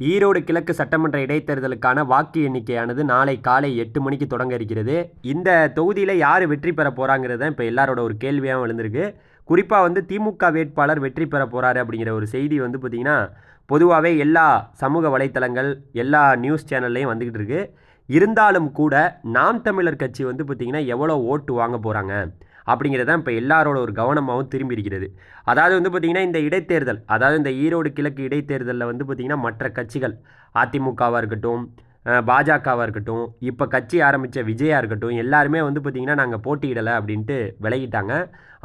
ஈரோடு கிழக்கு சட்டமன்ற இடைத்தேர்தலுக்கான வாக்கு எண்ணிக்கையானது நாளை காலை எட்டு மணிக்கு தொடங்க இருக்கிறது. இந்த தொகுதியில் யார் வெற்றி பெற போகிறாங்கிறது தான் இப்போ எல்லாரோட ஒரு கேள்வியாகவும் எழுந்திருக்கு. குறிப்பாக வந்து திமுக வேட்பாளர் வெற்றி பெற போகிறாரு அப்படிங்கிற ஒரு செய்தி வந்து பார்த்திங்கன்னா பொதுவாகவே எல்லா சமூக வலைத்தளங்கள் எல்லா நியூஸ் சேனல்லையும் வந்துக்கிட்டு இருக்குது இருந்தாலும் கூட நாம் தமிழர் கட்சி வந்து பார்த்திங்கன்னா எவ்வளோ ஓட்டு வாங்க போகிறாங்க அப்படிங்கிறது தான் இப்போ எல்லாரோட ஒரு கவனமாகவும் திரும்பி இருக்கிறது. அதாவது வந்து பார்த்திங்கன்னா இந்த இடைத்தேர்தல் அதாவது இந்த ஈரோடு கிழக்கு இடைத்தேர்தலில் வந்து பார்த்திங்கன்னா மற்ற கட்சிகள் அதிமுகவாக இருக்கட்டும் பாஜகவாக இருக்கட்டும் இப்போ கட்சி ஆரம்பித்த விஜயாக இருக்கட்டும் எல்லாருமே வந்து பார்த்திங்கன்னா நாங்கள் போட்டியிடலை அப்படின்ட்டு விலகிட்டாங்க.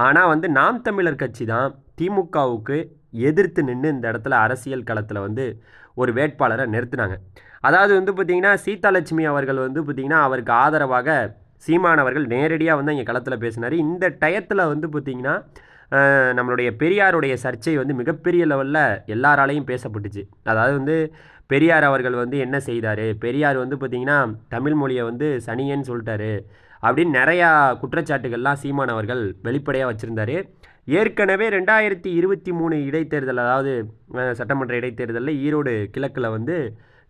ஆனால் வந்து நாம் தமிழர் கட்சி தான் திமுகவுக்கு எதிர்த்து நின்று இந்த இடத்துல அரசியல் களத்தில் வந்து ஒரு வேட்பாளரை நிறுத்தினாங்க. அதாவது வந்து பார்த்திங்கன்னா சீதாலட்சுமி அவர்கள் வந்து பார்த்திங்கன்னா அவருக்கு ஆதரவாக சீமானவர்கள் நேரடியாக வந்து இங்கே களத்தில் பேசினார். இந்த டயத்தில் வந்து பார்த்திங்கன்னா நம்மளுடைய பெரியாருடைய சர்ச்சை வந்து மிகப்பெரிய லெவலில் எல்லாராலையும் பேசப்பட்டுச்சு. அதாவது வந்து பெரியார் அவர்கள் வந்து என்ன செய்தார்? பெரியார் வந்து பார்த்திங்கன்னா தமிழ் மொழியை வந்து சனியன்னு சொல்லிட்டாரு அப்படின்னு நிறையா குற்றச்சாட்டுகள்லாம் சீமான் அவர்கள் வெளிப்படையாக வச்சுருந்தார். ஏற்கனவே ரெண்டாயிரத்தி இருபத்தி மூணு இடைத்தேர்தல் அதாவது சட்டமன்ற இடைத்தேர்தலில் ஈரோடு கிழக்கில் வந்து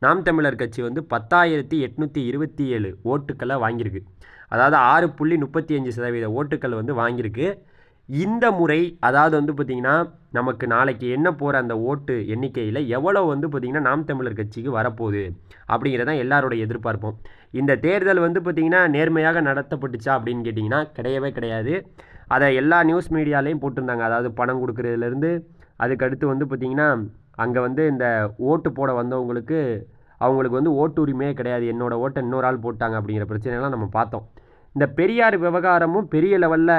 நாம் தமிழர் கட்சி வந்து பத்தாயிரத்தி எட்நூற்றி இருபத்தி ஏழு ஓட்டுக்களை வாங்கியிருக்கு. அதாவது ஆறு புள்ளி முப்பத்தி அஞ்சு சதவீத ஓட்டுக்கள் வந்து வாங்கியிருக்கு. இந்த முறை அதாவது வந்து பார்த்திங்கன்னா நமக்கு நாளைக்கு என்ன போகிற அந்த ஓட்டு எண்ணிக்கையில் எவ்வளோ வந்து பார்த்திங்கன்னா நாம் தமிழர் கட்சிக்கு வரப்போகுது அப்படிங்கிறதான் எல்லாரோடைய எதிர்பார்ப்போம். இந்த தேர்தல் வந்து பார்த்திங்கன்னா நேர்மையாக நடத்தப்பட்டுச்சா அப்படின்னு கேட்டிங்கன்னா கிடையவே கிடையாது. அதை எல்லா நியூஸ் மீடியாலையும் போட்டிருந்தாங்க. அதாவது பணம் கொடுக்குறதுலேருந்து அதுக்கடுத்து வந்து பார்த்திங்கன்னா அங்கே வந்து இந்த ஓட்டு போட வந்தவங்களுக்கு அவங்களுக்கு வந்து ஓட்டுரிமையே கிடையாது. என்னோடய ஓட்டை இன்னொரு ஆள் போட்டாங்க அப்படிங்கிற பிரச்சனைலாம் நம்ம பார்த்தோம். இந்த பெரியார் விவகாரமும் பெரிய லெவலில்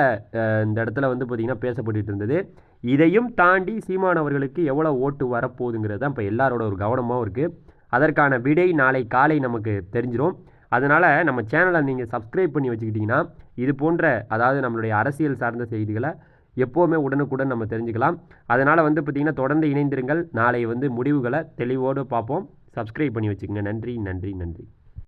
இந்த இடத்துல வந்து பார்த்திங்கன்னா பேசப்பட்டு இருந்தது. இதையும் தாண்டி சீமான் அவர்களுக்கு எவ்வளோ ஓட்டு வரப்போகுதுங்கிறது தான் இப்போ எல்லாரோட ஒரு கவனமாகவும் இருக்குது அதற்கான விடை நாளை காலை நமக்கு தெரிஞ்சிடும் அதனால் நம்ம சேனலை நீங்கள் சப்ஸ்கிரைப் பண்ணி வச்சுக்கிட்டிங்கன்னா இது போன்ற அதாவது நம்மளுடைய அரசியல் சார்ந்த செய்திகளை எப்போவுமே உடனுக்குடன் நம்ம தெரிஞ்சுக்கலாம். அதனால் வந்து பார்த்திங்கன்னா தொடர்ந்து இணைந்திருங்கள். நாளை வந்து முடிவுகளை தெளிவோடு பார்ப்போம். சப்ஸ்கிரைப் பண்ணி வச்சுக்கோங்க. நன்றி நன்றி நன்றி.